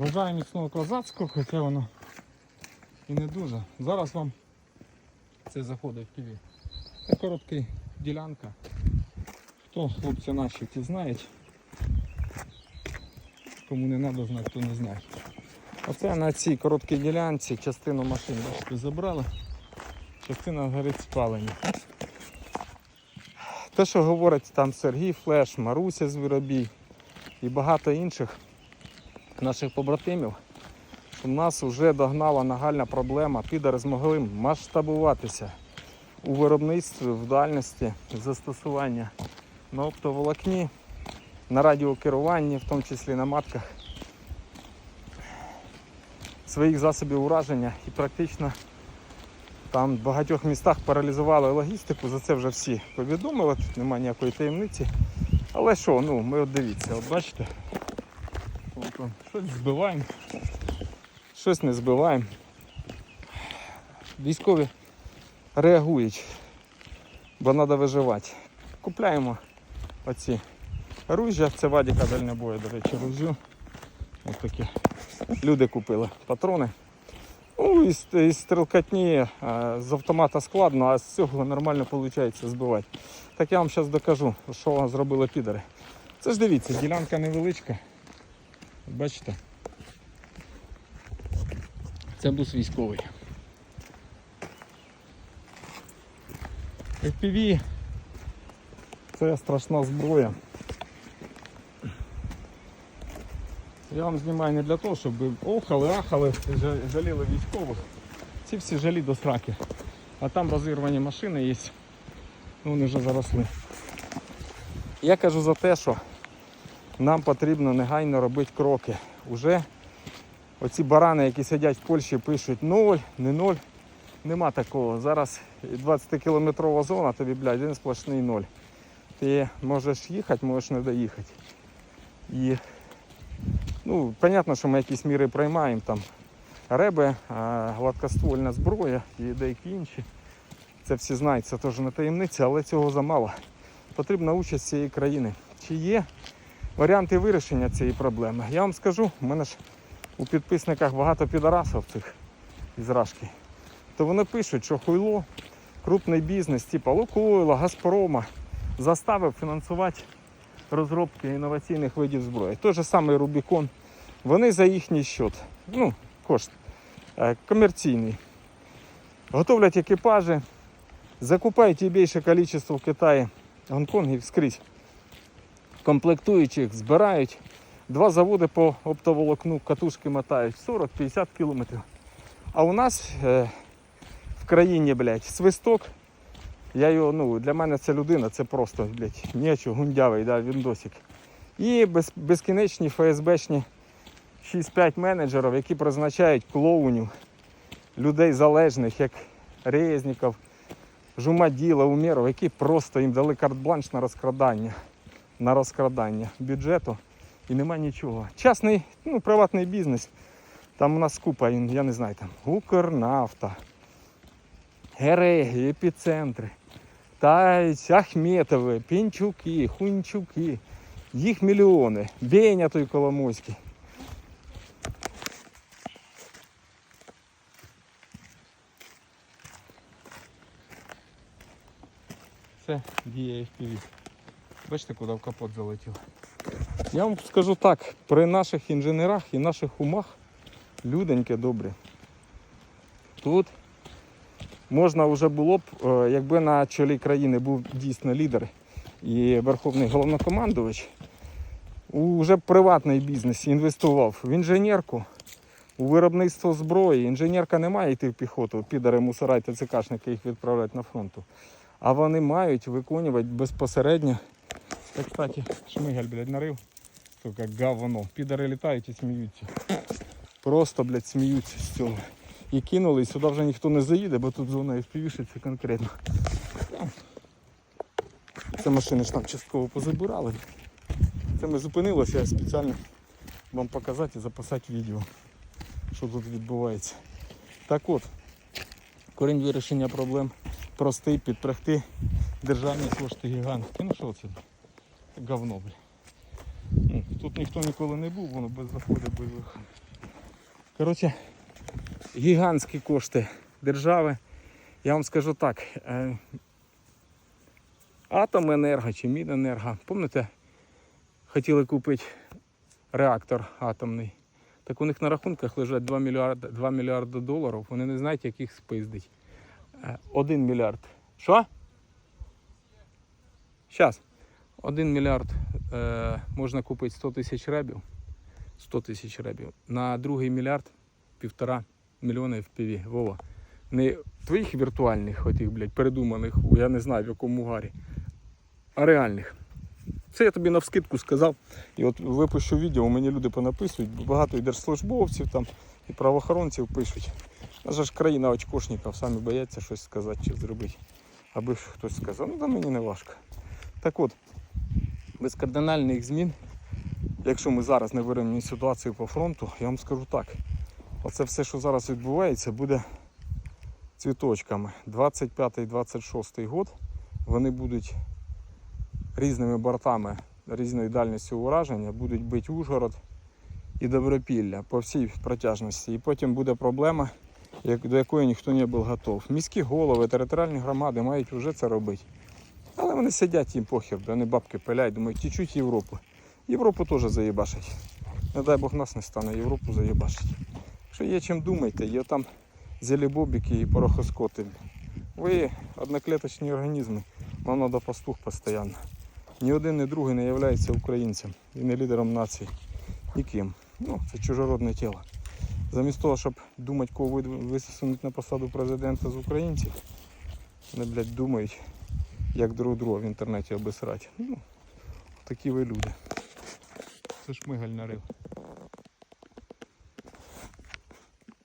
Бажаю міцного козацького, хоча воно і не дуже. Зараз вам це заходить в піві. Це коротка ділянка. Хто хлопці наші, ті знають. Кому не треба знати, хто не знає. Оце на цій короткій ділянці частину машин бачите, забрали, частина горить спалення. Те, що говорить там Сергій Флеш, Маруся Звіробій і багато інших наших побратимів, що нас вже догнала нагальна проблема. Підери змогли масштабуватися у виробництві, в дальності застосування на оптоволокні, на радіокеруванні, в тому числі на матках своїх засобів ураження і практично там в багатьох містах паралізували логістику, за це вже всі повідомили, тут немає ніякої таємниці. Але що, ну ми от дивіться, от бачите, от, щось збиваємо, щось не збиваємо. Військові реагують, бо треба виживати. Купляємо оці ружжя, це Вадіка дальнобою, до речі, ружжю. Ось такі. Люди купили патрони. Ну, із, із стрілкатні з автомата складно, а з цього нормально виходить збивати. Так я вам зараз докажу, що зробили підери. Це ж дивіться, ділянка невеличка. Бачите? Це бус військовий. FPV це страшна зброя. Я вам знімаю не для того, щоб ви охали, ахали, жа- жаліли військових. Ці всі жалі до сраки. А там розірвані машини є. Ну, вони вже заросли. Я кажу за те, що нам потрібно негайно робити кроки. Уже оці барани, які сидять в Польщі, пишуть ноль, не ноль. Нема такого. Зараз 20-кілометрова зона, тобі, блядь, один сплошний ноль. Ти можеш їхати, можеш не доїхати. І Ну, понятно, що ми якісь міри приймаємо там реби, гладкоствольна зброя і деякі інші. Це всі знають, це теж не таємниця, але цього замало. Потрібна участь цієї країни. Чи є варіанти вирішення цієї проблеми? Я вам скажу, у мене ж у підписниках багато підарасів цих із. То вони пишуть, що хуйло, крупний бізнес, типу Лукойла, Газпрома, заставив фінансувати розробки інноваційних видів зброї. Той же самий Рубікон. Вони за їхній счет, ну, кошт е, комерційний. Готовлять екіпажі, закупають більше кількість в Китаї, Гонконгів скрізь. Комплектуючих збирають. Два заводи по оптоволокну катушки мотають 40-50 кілометрів. А у нас е, в країні, блядь, свисток. Я його, ну, для мене це людина, це просто, блядь, нічого, гундявий, да, відосик. І без, безкінечні ФСБшні 6-5 менеджерів, які призначають клоунів, людей залежних, як Резніков, Жумаділа, Умєров, які просто їм дали карт-бланш на розкрадання, на розкрадання бюджету і нема нічого. Частний, ну, приватний бізнес. Там у нас купа, я не знаю, там Укрнафта, Гереги, епіцентри. Та Ахметови, Пінчуки, Хунчуки. Їх мільйони. Беня той Коломойський. Це діє FPV. Бачите, куди в капот залетів. Я вам скажу так, при наших інженерах і наших умах люденьке добре. Тут можна вже було б, е, якби на чолі країни був дійсно лідер і верховний головнокомандувач, уже приватний бізнес інвестував в інженерку, у виробництво зброї. Інженерка не має йти в піхоту, підари мусора і ТЦКшники їх відправляють на фронту. А вони мають виконувати безпосередньо. Так, кстати, шмигаль, блядь, нарив. Сука, говно. Підари літають і сміються. Просто, блядь, сміються з цього і кинули, і сюди вже ніхто не заїде, бо тут зона FPV це конкретно. Це машини ж там частково позабирали. Це ми зупинилися, я спеціально вам показати і записати відео, що тут відбувається. Так от, корінь вирішення проблем простий, підпрягти державні кошти гігантські. Ну що це? Говно, бля. Ну, Тут ніхто ніколи не був, воно без заходу, без виходу. Коротше, гігантські кошти держави. Я вам скажу так. Е, Атоменерго чи Міненерго. Пам'ятаєте, хотіли купити реактор атомний. Так у них на рахунках лежать 2 мільярди, 2 мільярди доларів. Вони не знають, як їх спиздить. 1 мільярд. Що? Зараз. 1 мільярд е, можна купити 100 тисяч ребів. 100 тисяч ребів. На другий мільярд півтора мільйона FPV. Вова. Не твоїх віртуальних, отих, блядь, передуманих, я не знаю в якому гарі, а реальних. Це я тобі навскидку сказав. І от випущу відео, мені люди понаписують, багато і держслужбовців там, і правоохоронців пишуть. Наша ж країна очкошників, самі бояться щось сказати чи зробити. Аби хтось сказав, ну да мені не важко. Так от, без кардинальних змін, якщо ми зараз не вирівняємо ситуацію по фронту, я вам скажу так. Оце все, що зараз відбувається, буде цвіточками. 25-26 год вони будуть різними бортами, різною дальністю ураження, будуть бити Ужгород і Добропілля по всій протяжності. І потім буде проблема, до якої ніхто не був готов. Міські голови, територіальні громади мають вже це робити. Але вони сидять їм похер, вони бабки пиляють, думають, тічуть Європу. Європу теж заєбашать. Не дай Бог нас не стане, Європу заєбашить. Якщо є чим думайте, є там зелебобіки і порохоскоти. Ви одноклеточні організми, вам треба пастух постійно. Ні один, ні другий не є українцем і не лідером нації. Ніким. Ну, це чужородне тіло. Замість того, щоб думати, кого висунуть на посаду президента з українців, вони, блядь, думають, як друг друга в інтернеті обесрати. Ну, такі ви люди. Це шмигаль нарив.